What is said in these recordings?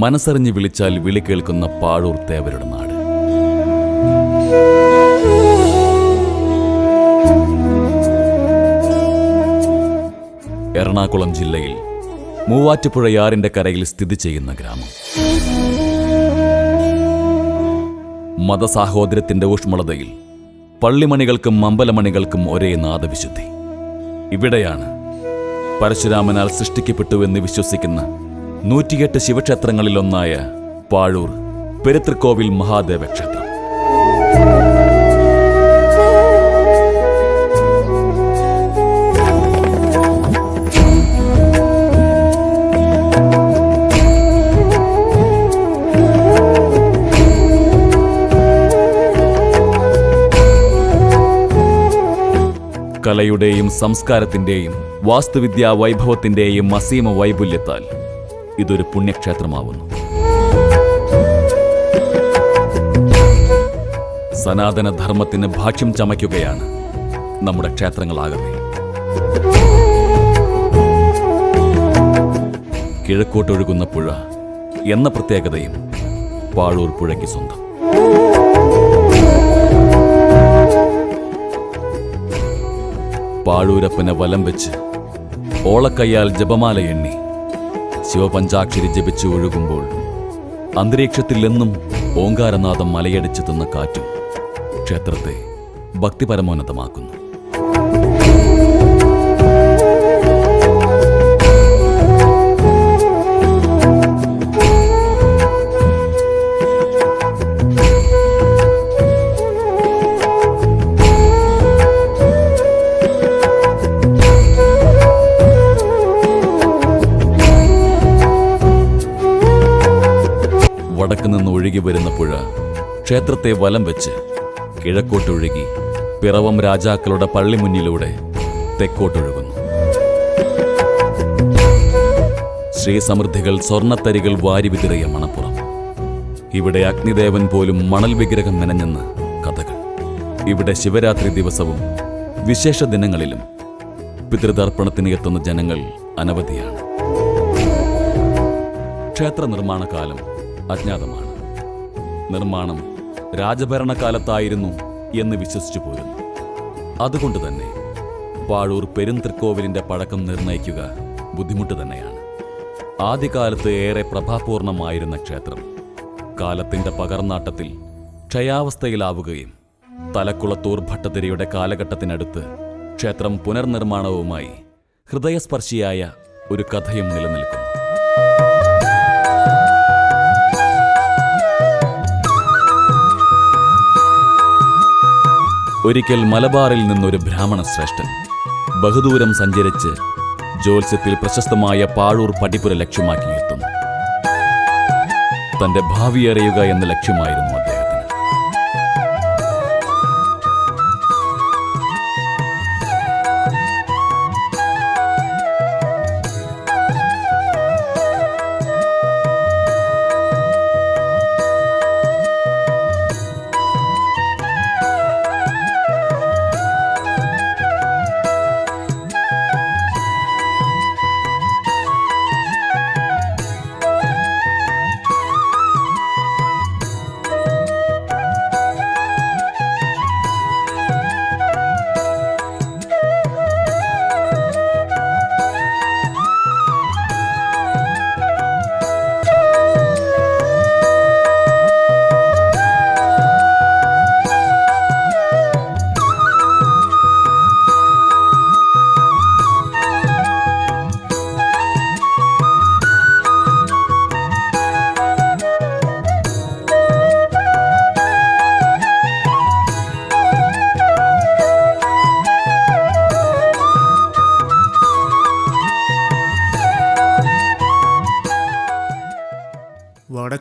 മനസ്സറിഞ്ഞ് വിളിച്ചാൽ വിളി കേൾക്കുന്ന പാഴൂർ തേവരുടെ നാട്. എറണാകുളം ജില്ലയിൽ മൂവാറ്റുപുഴയാറിന്റെ കരയിൽ സ്ഥിതി ചെയ്യുന്ന ഗ്രാമം. മതസാഹോദര്യത്തിന്റെ ഊഷ്മളതയിൽ പള്ളിമണികൾക്കും അമ്പലമണികൾക്കും ഒരേ നാദവിശുദ്ധി. ഇവിടെയാണ് പരശുരാമനാൽ സൃഷ്ടിക്കപ്പെട്ടുവെന്ന് വിശ്വസിക്കുന്ന നൂറ്റിയെട്ട് ശിവക്ഷേത്രങ്ങളിലൊന്നായ പാഴൂർ പെരുത്തൃക്കോവിൽ മഹാദേവ ക്ഷേത്രം. കലയുടെയും സംസ്കാരത്തിന്റെയും വാസ്തുവിദ്യാ വൈഭവത്തിന്റെയും അസീമ വൈപുല്യത്താൽ ഇതൊരു പുണ്യക്ഷേത്രമാവുന്നു. സനാതനധർമ്മത്തിന് ഭാഷ്യം ചമയ്ക്കുകയാണ് നമ്മുടെ ക്ഷേത്രങ്ങളാകവേ കിഴക്കോട്ടൊഴുകുന്ന പുഴ എന്ന പ്രത്യേകതയും പാഴൂർ പുഴയ്ക്ക് സ്വന്തം. പാഴൂരപ്പനെ വലം വെച്ച് ഓളക്കയ്യാൽ ജപമാല എണ്ണി ശിവപഞ്ചാക്ഷരി ജപിച്ച് ഒഴുകുമ്പോൾ അന്തരീക്ഷത്തിൽ എന്നും ഓങ്കാരനാഥം മലയടിച്ചെത്തുന്ന കാറ്റും ക്ഷേത്രത്തെ ഭക്തിപരമോന്നതമാക്കുന്നു. ക്ഷേത്രത്തെ വലം വെച്ച് കിഴക്കോട്ടൊഴുകി പിറവം രാജാക്കളുടെ പള്ളിമുന്നിലൂടെ തെക്കോട്ടൊഴുകുന്നു. ശ്രീസമൃദ്ധികൾ സ്വർണത്തരികൾ വാരി വിതിറിയ മണപ്പുറം. ഇവിടെ അഗ്നിദേവൻ പോലും മണൽ വിഗ്രഹം മെനഞ്ഞെന്ന് കഥകൾ. ഇവിടെ ശിവരാത്രി ദിവസവും വിശേഷ ദിനങ്ങളിലും പിതൃതർപ്പണത്തിന് എത്തുന്ന ജനങ്ങൾ അനവധിയാണ്. ക്ഷേത്ര നിർമ്മാണ കാലം അജ്ഞാതമാണ്. നിർമ്മാണം രാജഭരണകാലത്തായിരുന്നു എന്ന് വിശ്വസിച്ചു പോരുന്നു. അതുകൊണ്ട് തന്നെ പാഴൂർ പെരുന്തൃക്കോവിലിന്റെ പഴക്കം നിർണയിക്കുക ബുദ്ധിമുട്ട് തന്നെയാണ്. ആദ്യകാലത്ത് ഏറെ പ്രഭാപൂർണമായിരുന്ന ക്ഷേത്രം കാലത്തിന്റെ പകർന്നാട്ടത്തിൽ ക്ഷയാവസ്ഥയിലാവുകയും തലക്കുളത്തൂർ ഭട്ടതിരിയുടെ കാലഘട്ടത്തിനടുത്ത് ക്ഷേത്രം പുനർനിർമ്മാണവുമായി ഹൃദയസ്പർശിയായ ഒരു കഥയും നിലനിൽക്കുന്നു ഒരിക്കൽ മലബാറിൽ നിന്നൊരു ബ്രാഹ്മണ ശ്രേഷ്ഠൻ ബഹുദൂരം സഞ്ചരിച്ച് ജ്യോത്സ്യത്തിൽ പ്രശസ്തമായ പാഴൂർ പടിപ്പുര ലക്ഷ്യമാക്കി എത്തുന്നു തന്റെ ഭാവി അറിയുക എന്ന ലക്ഷ്യമായിരുന്നു അദ്ദേഹത്തിന്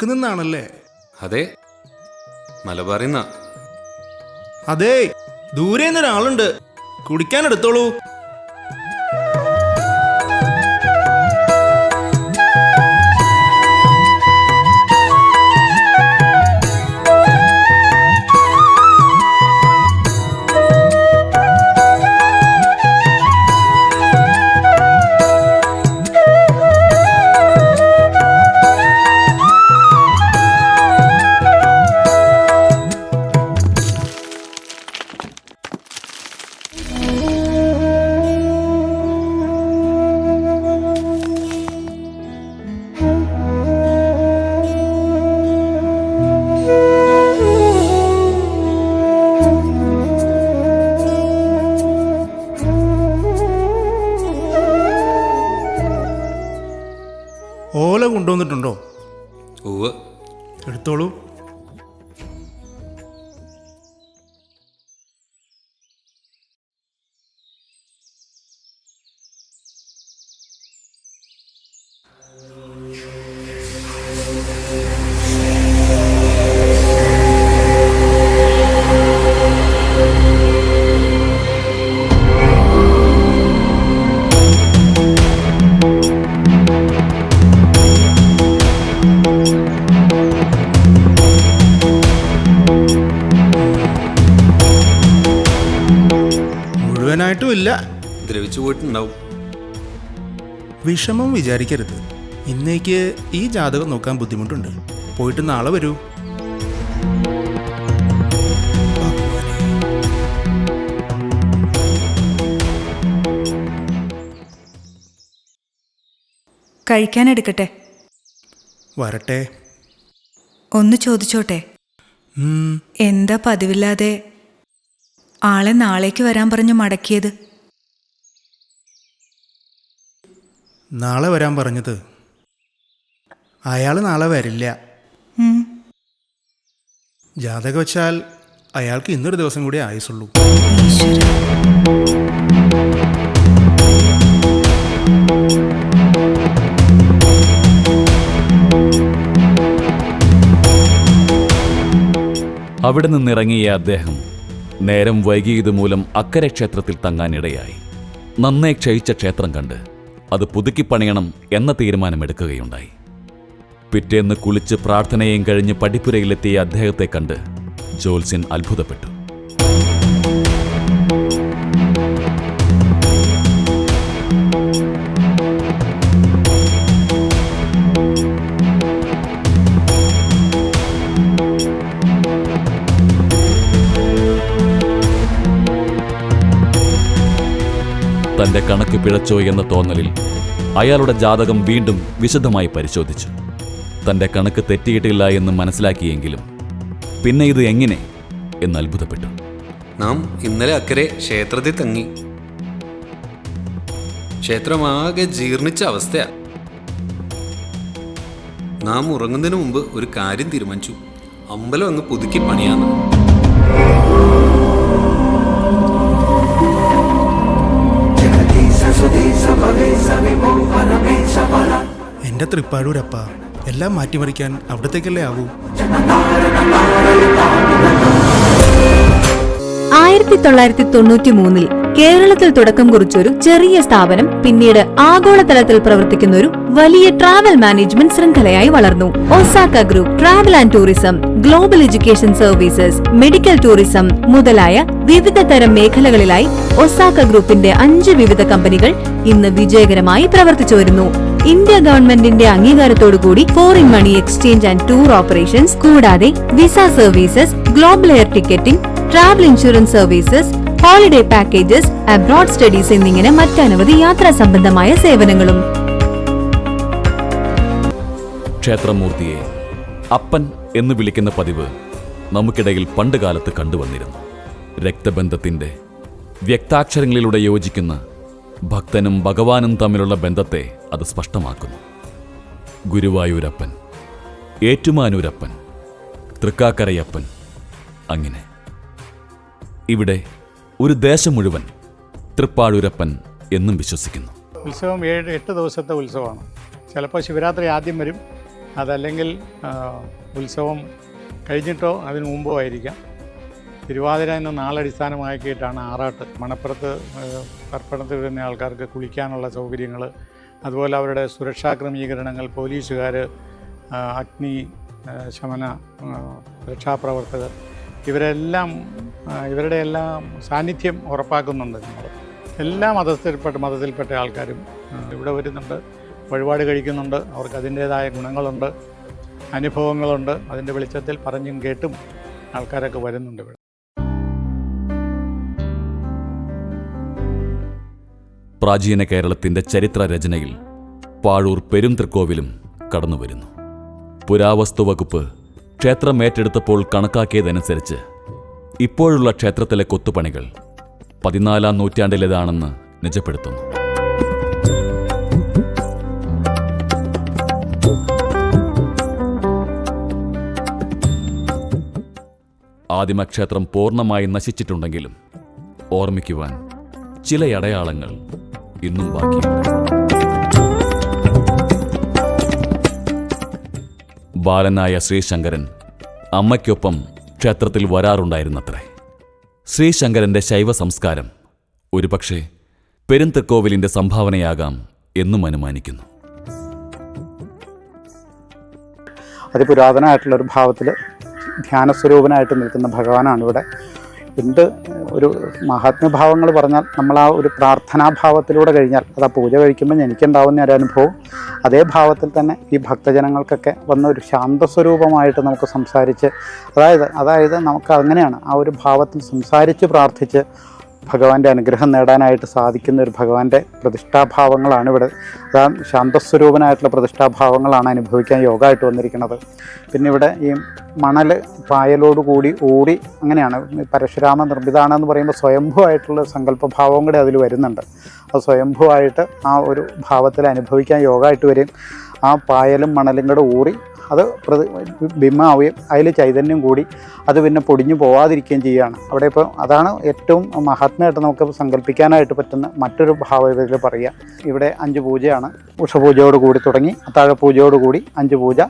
വടക്ക് നിന്നാണല്ലേ അതെ. മലബാറിൽ നിന്നാ അതെ ദൂരെ ഒരാളുണ്ട് കുടിക്കാൻ എടുത്തോളൂ. ഓല കൊണ്ടുവന്നിട്ടുണ്ടോ? എടുത്തോളൂ. ദ്രവിച്ചു പോയിട്ടുണ്ടാവും വിഷമം വിചാരിക്കരുത്. ഇന്നേക്ക് ഈ ജാതകം നോക്കാൻ ബുദ്ധിമുട്ടുണ്ട്. പോയിട്ട് നാളെ വരൂ. കഴിക്കാൻ എടുക്കട്ടെ? വരട്ടെ. ഒന്ന് ചോദിച്ചോട്ടെ? എന്താ പതിവില്ലാതെ ആളെ നാളേക്ക് വരാൻ പറഞ്ഞു മടക്കിയത്? നാളെ വരാൻ പറഞ്ഞത്. അയാൾ നാളെ വരില്ല. ജാതക വെച്ചാൽ അയാൾക്ക് ഇന്നൊരു ദിവസം കൂടി ആയുസുള്ളൂ. അവിടെ നിന്നിറങ്ങിയ അദ്ദേഹം നേരം വൈകിയത് മൂലം അക്കരെ ക്ഷേത്രത്തിൽ തങ്ങാനിടയായി. നന്നേ ക്ഷയിച്ച ക്ഷേത്രം കണ്ട് അത് പുതുക്കിപ്പണിയണം എന്ന തീരുമാനമെടുക്കുകയുണ്ടായി. പിറ്റേന്ന് കുളിച്ച് പ്രാർത്ഥനയും കഴിഞ്ഞ് പടിപ്പുരയിലെത്തിയ അദ്ദേഹത്തെ കണ്ട് ജോൽസിൻ അത്ഭുതപ്പെട്ടു. തന്റെ കണക്ക് പിഴച്ചോ എന്ന തോന്നലിൽ അയാളുടെ ജാതകം വീണ്ടും വിശദമായി പരിശോധിച്ചു. തന്റെ കണക്ക് തെറ്റിയിട്ടില്ല എന്ന് മനസ്സിലാക്കിയെങ്കിലും പിന്നെ ഇത് എങ്ങനെ എന്ന് അത്ഭുതപ്പെട്ടു. നാം ഇന്നലെ അക്കരെ ക്ഷേത്രത്തിൽ തങ്ങി. ക്ഷേത്രമാകെ ജീർണിച്ച അവസ്ഥയാ. നാം ഉറങ്ങുന്നതിന് മുമ്പ് ഒരു കാര്യം തീരുമാനിച്ചു. അമ്പലം അങ്ങ് പുതുക്കി പണിയാന്ന്. എന്റെ തൃപ്പാഴൂരപ്പ എല്ലാം മാറ്റിമറിക്കാൻ അവിടത്തേക്കല്ലേ ആവൂ? ആയിരത്തി തൊള്ളായിരത്തി തൊണ്ണൂറ്റി മൂന്നിൽ കേരളത്തിൽ തുടക്കം കുറിച്ചൊരു ചെറിയ സ്ഥാപനം പിന്നീട് ആഗോളതലത്തിൽ പ്രവർത്തിക്കുന്ന ഒരു വലിയ ട്രാവൽ മാനേജ്മെന്റ് ശൃംഖലയായി വളർന്നു. Osaka group travel and tourism global education services medical tourism മുതലായ വിവിധ തരം മേഖലകളിലായി ഒസാക്ക ഗ്രൂപ്പിന്റെ അഞ്ച് വിവിധ കമ്പനികൾ ഇന്ന് വിജയകരമായി പ്രവർത്തിച്ചു വരുന്നു. ഇന്ത്യ ഗവൺമെന്റിന്റെ അംഗീകാരത്തോടുകൂടി foreign money exchange and tour operations കൂടാതെ visa services global air ticketing travel insurance services holiday packages abroad studies എന്നിങ്ങനെ മറ്റനവധി യാത്രാ സംബന്ധമായ സേവനങ്ങളും. ക്ഷേത്രമൂർത്തിയെ അപ്പൻ എന്ന് വിളിക്കുന്ന പതിവ് നമുക്കിടയിൽ പണ്ടുകാലത്ത് കണ്ടുവന്നിരുന്നു. രക്തബന്ധത്തിന്റെ വ്യക്താക്ഷരങ്ങളിലൂടെ യോജിക്കുന്ന ഭക്തനും ഭഗവാനും തമ്മിലുള്ള ബന്ധത്തെ അത് സ്പഷ്ടമാക്കുന്നു. ഗുരുവായൂരപ്പൻ ഏറ്റുമാനൂരപ്പൻ തൃക്കാക്കരയപ്പൻ അങ്ങനെ. ഇവിടെ ഒരു ദേശം മുഴുവൻ തൃപ്പാഴൂരപ്പൻ എന്നും വിശ്വസിക്കുന്നു. ഉത്സവം ഏഴ് എട്ട് ദിവസത്തെ ഉത്സവമാണ്. ചിലപ്പോൾ ശിവരാത്രി ആദ്യം വരും. അതല്ലെങ്കിൽ ഉത്സവം കഴിഞ്ഞിട്ടോ അതിന് മുമ്പോ ആയിരിക്കാം. തിരുവാതിര എന്ന നാളടിസ്ഥാനമാക്കിയിട്ടാണ് ആറാട്ട് മണപ്പുറത്ത് പർപ്പണത്തിൽ വരുന്ന ആൾക്കാർക്ക് കുളിക്കാനുള്ള സൗകര്യങ്ങൾ അതുപോലെ അവരുടെ സുരക്ഷാ ക്രമീകരണങ്ങൾ പോലീസുകാർ അഗ്നി ശമന രക്ഷാപ്രവർത്തകർ ഇവരെല്ലാം ഇവരുടെ എല്ലാം സാന്നിധ്യം ഉറപ്പാക്കുന്നുണ്ട്. നമ്മൾ എല്ലാ മതത്തിൽപ്പെട്ട മതത്തിൽപ്പെട്ട ആൾക്കാരും ഇവിടെ വരുന്നുണ്ട് വഴിപാട് കഴിക്കുന്നുണ്ട് അവർക്ക് അതിന്റേതായ ഗുണങ്ങളുണ്ട് അനുഭവങ്ങളുണ്ട് അതിന്റെ വെളിച്ചത്തിൽ പറഞ്ഞും കേട്ടും ആൾക്കാരൊക്കെ വരുന്നുണ്ട് ഇവിടെ. പ്രാചീന കേരളത്തിന്റെ ചരിത്ര രചനയിൽ പാഴൂർ കടന്നു വരുന്നു പുരാവസ്തു വകുപ്പ് ക്ഷേത്രം ഏറ്റെടുത്തപ്പോൾ കണക്കാക്കിയതനുസരിച്ച് ഇപ്പോഴുള്ള ക്ഷേത്രത്തിലെ കൊത്തുപണികൾ പതിനാലാം നൂറ്റാണ്ടിലേതാണെന്ന് നിജപ്പെടുത്തുന്നു. ആദിമക്ഷേത്രം പൂർണമായി നശിച്ചിട്ടുണ്ടെങ്കിലും ഓർമ്മിക്കുവാൻ ചില അടയാളങ്ങൾ ഇന്നും ബാക്കിയുണ്ട്. ബാലനായ ശ്രീശങ്കരൻ അമ്മയ്ക്കൊപ്പം ക്ഷേത്രത്തിൽ വരാറുണ്ടായിരുന്നത്രേ. ശ്രീശങ്കരന്റെ ശൈവ സംസ്കാരം ഒരുപക്ഷെ പെരുന്തക്കോവിലിന്റെ സംഭാവനയാകാം എന്നും അനുമാനിക്കുന്നു. അതിപുരാതനമായിട്ടുള്ള ഒരു ഭാവത്തിൽ ധ്യാനസ്വരൂപനായിട്ട് നിൽക്കുന്ന ഭഗവാനാണ് ഇവിടെ എന്ത് ഒരു മഹാത്മ്യഭാവങ്ങൾ പറഞ്ഞാൽ നമ്മൾ ആ ഒരു പ്രാർത്ഥനാഭാവത്തിലൂടെ കഴിഞ്ഞാൽ അത് ആ പൂജ കഴിക്കുമ്പോൾ എനിക്കുണ്ടാവുന്ന ഒരു അനുഭവം. അതേ ഭാവത്തിൽ തന്നെ ഈ ഭക്തജനങ്ങൾക്കൊക്കെ വന്ന ഒരു ശാന്തസ്വരൂപമായിട്ട് നമുക്ക് സംസാരിച്ച് അതായത് അതായത് നമുക്ക് അങ്ങനെയാണ് ആ ഒരു ഭാവത്തിൽ സംസാരിച്ച് പ്രാർത്ഥിച്ച് ഭഗവാന്റെ അനുഗ്രഹം നേടാനായിട്ട് സാധിക്കുന്ന ഒരു ഭഗവാന്റെ പ്രതിഷ്ഠാഭാവങ്ങളാണ് ഇവിടെ. അതാ ശാന്തസ്വരൂപനായിട്ടുള്ള പ്രതിഷ്ഠാഭാവങ്ങളാണ് അനുഭവിക്കാൻ യോഗമായിട്ട് വന്നിരിക്കുന്നത്. പിന്നെ ഇവിടെ ഈ മണൽ പായലോടുകൂടി ഓടി അങ്ങനെയാണ്. പരശുരാമ നിർമ്മിതാണെന്ന് പറയുമ്പോൾ സ്വയംഭുവായിട്ടുള്ള സങ്കല്പഭാവം കൂടെ അതിൽ വരുന്നുണ്ട്. അത് സ്വയംഭുവായിട്ട് ആ ഒരു ഭാവത്തിൽ അനുഭവിക്കാൻ യോഗമായിട്ട് വരും. ആ പായലും മണലും കൂടെ ഊറി അത് പ്രതി ബിംബമാവുകയും അതിൽ ചൈതന്യം കൂടി അത് പിന്നെ പൊടിഞ്ഞു പോവാതിരിക്കുകയും ചെയ്യുകയാണ്. അവിടെ ഇപ്പോൾ അതാണ് ഏറ്റവും മഹാത്മയായിട്ട് നമുക്ക് സങ്കല്പിക്കാനായിട്ട് പറ്റുന്ന മറ്റൊരു ഭാവത്തിൽ പറയുക. ഇവിടെ അഞ്ച് പൂജയാണ്. ഉഷപൂജയോട് കൂടി തുടങ്ങി അത്താഴ പൂജയോട് കൂടി അഞ്ച് പൂജ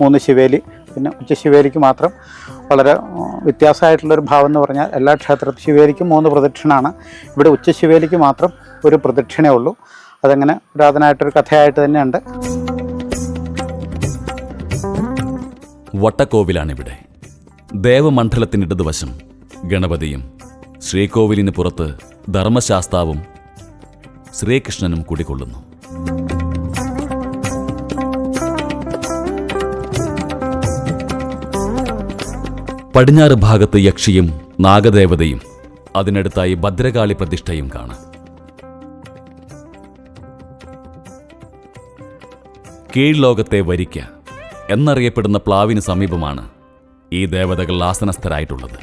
മൂന്ന് ശിവേലി പിന്നെ ഉച്ച ശിവേലിക്ക് മാത്രം വളരെ വ്യത്യാസമായിട്ടുള്ളൊരു ഭാവം എന്ന് പറഞ്ഞാൽ എല്ലാ ക്ഷേത്ര ശിവേലിക്കും മൂന്ന് പ്രദക്ഷിണമാണ് ഇവിടെ ഉച്ച ശിവേലിക്ക് മാത്രം ഒരു പ്രദക്ഷിണേ ഉള്ളൂ. അതങ്ങനെ പുരാതനമായിട്ടൊരു കഥയായിട്ട് തന്നെയുണ്ട്. വട്ടക്കോവിലാണിവിടെ. ദേവമണ്ഡലത്തിനിടതുവശം ഗണപതിയും ശ്രീകോവിലിന് പുറത്ത് ധർമ്മശാസ്താവും ശ്രീകൃഷ്ണനും കുടികൊള്ളുന്നു. പടിഞ്ഞാറ് ഭാഗത്ത് യക്ഷിയും നാഗദേവതയും അതിനടുത്തായി ഭദ്രകാളി പ്രതിഷ്ഠയും കാണാം. കീഴ്ലോകത്തെ വരിക്ക എന്നറിയപ്പെടുന്ന പ്ലാവിന് സമീപമാണ് ഈ ദേവതകൾ ആസനസ്ഥരായിട്ടുള്ളത്.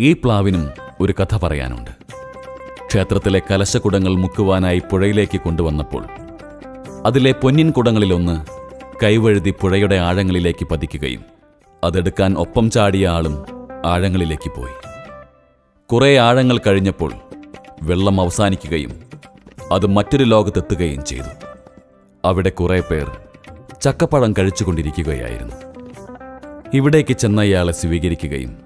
ഈ പ്ലാവിനും ഒരു കഥ പറയാനുണ്ട്. ക്ഷേത്രത്തിലെ കലശക്കുടങ്ങൾ മുക്കുവാനായി പുഴയിലേക്ക് കൊണ്ടുവന്നപ്പോൾ അതിലെ പൊന്നിൻ കുടങ്ങളിലൊന്ന് കൈവഴുതി പുഴയുടെ ആഴങ്ങളിലേക്ക് പതിക്കുകയും അതെടുക്കാൻ ഒപ്പം ചാടിയ ആളും ആഴങ്ങളിലേക്ക് പോയി. കുറേ ആഴങ്ങൾ കഴിഞ്ഞപ്പോൾ വെള്ളം അവസാനിക്കുകയും അത് മറ്റൊരു ലോകത്തെത്തുകയും ചെയ്തു. അവിടെ പേർ ചക്കപ്പഴം കഴിച്ചുകൊണ്ടിരിക്കുകയായിരുന്നു. ഇവിടേക്ക് ചെന്ന ഇയാളെ സ്വീകരിക്കുകയും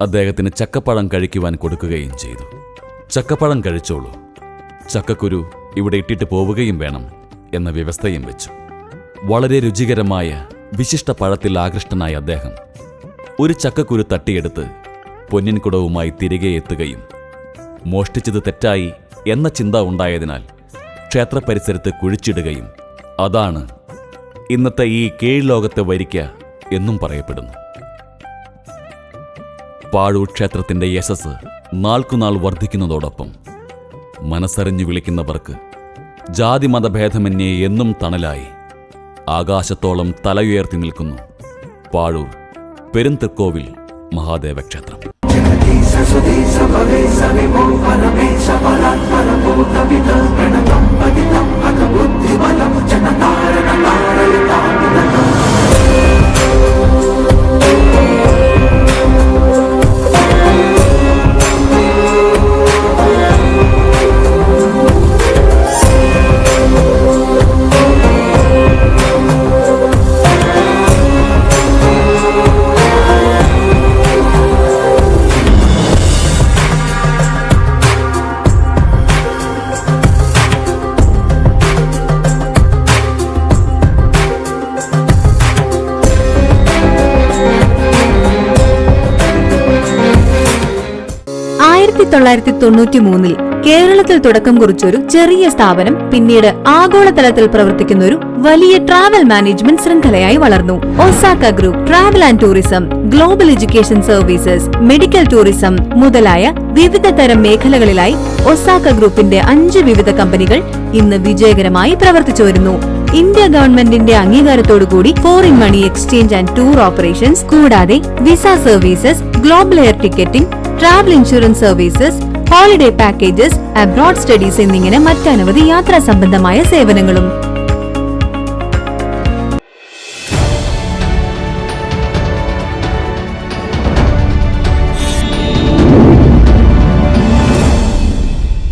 അദ്ദേഹത്തിന് ചക്കപ്പഴം കഴിക്കുവാൻ കൊടുക്കുകയും ചെയ്തു. ചക്കപ്പഴം കഴിച്ചോളൂ. ചക്കക്കുരു ഇവിടെ ഇട്ടിട്ട് പോവുകയും വേണം എന്ന വ്യവസ്ഥയും വെച്ചു. വളരെ രുചികരമായ വിശിഷ്ട പഴത്തിൽ ആകൃഷ്ടനായ അദ്ദേഹം ഒരു ചക്കക്കുരു തട്ടിയെടുത്ത് പൊന്നിൻ കുടവുമായി തിരികെ എത്തുകയും മോഷ്ടിച്ചത് തെറ്റായി എന്ന ചിന്ത ഉണ്ടായതിനാൽ ക്ഷേത്രപരിസരത്ത് കുഴിച്ചിടുകയും അതാണ് ഇന്നത്തെ ഈ കീഴ്ലോകത്തെ വരിക്ക എന്നും പറയപ്പെടുന്നു. പാഴൂർ ക്ഷേത്രത്തിന്റെ യശസ് നാൾക്കുനാൾ വർദ്ധിക്കുന്നതോടൊപ്പം മനസ്സറിഞ്ഞു വിളിക്കുന്നവർക്ക് ജാതി മതഭേദമന്യേ എന്നും തണലായി ആകാശത്തോളം തലയുയർത്തി നിൽക്കുന്നു പാഴൂർ പെരുന്തൃക്കോവിൽ മഹാദേവ ക്ഷേത്രം Bye. ആയിരത്തി തൊള്ളായിരത്തി തൊണ്ണൂറ്റി മൂന്നിൽ കേരളത്തിൽ തുടക്കം കുറിച്ചൊരു ചെറിയ സ്ഥാപനം പിന്നീട് ആഗോളതലത്തിൽ പ്രവർത്തിക്കുന്ന ഒരു വലിയ ട്രാവൽ മാനേജ്മെന്റ് ശൃംഖലയായി വളർന്നു. Osaka group travel and tourism global education services medical tourism മുതലായ വിവിധ തരം മേഖലകളിലായി ഒസാക്ക ഗ്രൂപ്പിന്റെ അഞ്ച് വിവിധ കമ്പനികൾ ഇന്ന് വിജയകരമായി പ്രവർത്തിച്ചു വരുന്നു. ഇന്ത്യ ഗവൺമെന്റിന്റെ അംഗീകാരത്തോടുകൂടി foreign money exchange and tour operations കൂടാതെ visa services global air ticketing travel insurance services holiday packages abroad studies എന്നിങ്ങനെ മറ്റനവധി യാത്രാ സംബന്ധമായ സേവനങ്ങളും.